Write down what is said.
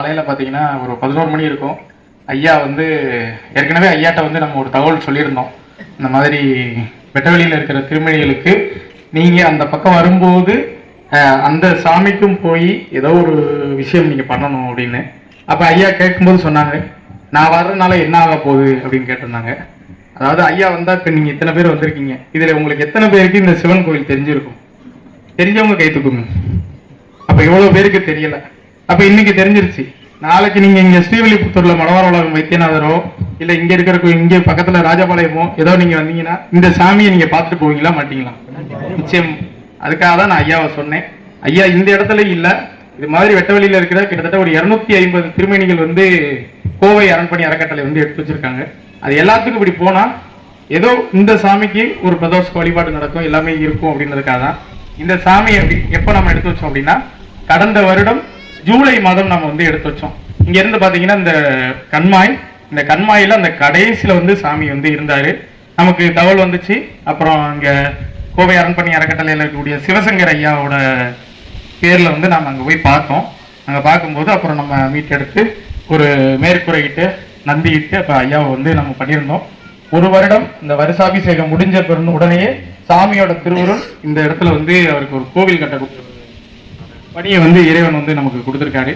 காலையில் பார்த்தீங்கன்னா ஒரு பதினோரு மணி இருக்கும். ஐயா வந்து ஏற்கனவே ஐயாட்ட வந்து நம்ம ஒரு தகவல் சொல்லியிருந்தோம். இந்த மாதிரி வெட்டவெளியில் இருக்கிற திருமணிகளுக்கு நீங்கள் அந்த பக்கம் வரும்போது அந்த சாமிக்கும் போய் ஏதோ ஒரு விஷயம் நீங்கள் பண்ணணும் அப்படின்னு. அப்போ ஐயா கேட்கும்போது சொன்னாங்க நான் வர்றதுனால என்ன ஆக போகுது? அப்படின்னு கேட்டிருந்தாங்க. அதாவது ஐயா வந்தா இப்போ நீங்கள் இத்தனை பேர் வந்திருக்கீங்க. இதில் உங்களுக்கு எத்தனை பேருக்கு இந்த சிவன் கோயில் தெரிஞ்சிருக்கும்? தெரிஞ்சவங்க கை தூக்குங்க. இவ்வளோ பேருக்கு தெரியலை. அப்ப இன்னைக்கு தெரிஞ்சிருச்சு. நாளைக்கு நீங்க இங்க ஸ்ரீவில்லிபுத்தூர்ல மலவார உலகம் வைத்தியநாதரோ இல்ல இங்க இருக்கிற இங்க பக்கத்துல ராஜபாளையமோ ஏதோ நீங்க வந்தீங்கன்னா இந்த சாமியை நீங்க பார்த்துட்டு போவீங்களா மாட்டீங்களா? நிச்சயம். அதுக்காக தான் நான் ஐயாவை சொன்னேன். ஐயா இந்த இடத்துல இல்ல. இது மாதிரி வெட்டவெளியில இருக்கிற கிட்டத்தட்ட ஒரு இருநூத்தி ஐம்பது திருமணிகள் வந்து கோவை அரண்பணி அறக்கட்டளை வந்து எடுத்து வச்சிருக்காங்க. அது எல்லாத்துக்கும் இப்படி போனா ஏதோ இந்த சாமிக்கு ஒரு பிரதோஷ வழிபாடு நடக்கும் எல்லாமே இருக்கும் அப்படின்றதுக்காக தான். இந்த சாமி எப்படி எப்போ நம்ம எடுத்து வச்சோம் அப்படின்னா கடந்த வருடம் ஜூலை மாதம் நம்ம வந்து எடுத்து வச்சோம். இங்க இருந்து பாத்தீங்கன்னா இந்த கண்மாய் இந்த கண்மாயில அந்த கடைசியில வந்து சாமி வந்து இருந்தாரு. நமக்கு தகவல் வந்துச்சு. அப்புறம் இங்க கோவை அரண்பணி அறக்கட்டளையில் இருக்கக்கூடிய சிவசங்கர் ஐயாவோட பேர்ல வந்து நாம அங்க போய் பார்த்தோம். அங்க பார்க்கும்போது அப்புறம் நம்ம மீட்டெடுத்து ஒரு மேற்குறையிட்டு நந்தியிட்டு அப்ப ஐயாவை வந்து நம்ம பண்ணியிருந்தோம். ஒரு வருடம் இந்த வருஷாபிஷேகம் முடிஞ்ச பிறகு உடனேயே சாமியோட திருவுருள் இந்த இடத்துல வந்து அவருக்கு ஒரு கோவில் கட்ட கொடுத்துருக்கோம் பணியை வந்து இறைவன் வந்து நமக்கு கொடுத்துருக்காரு.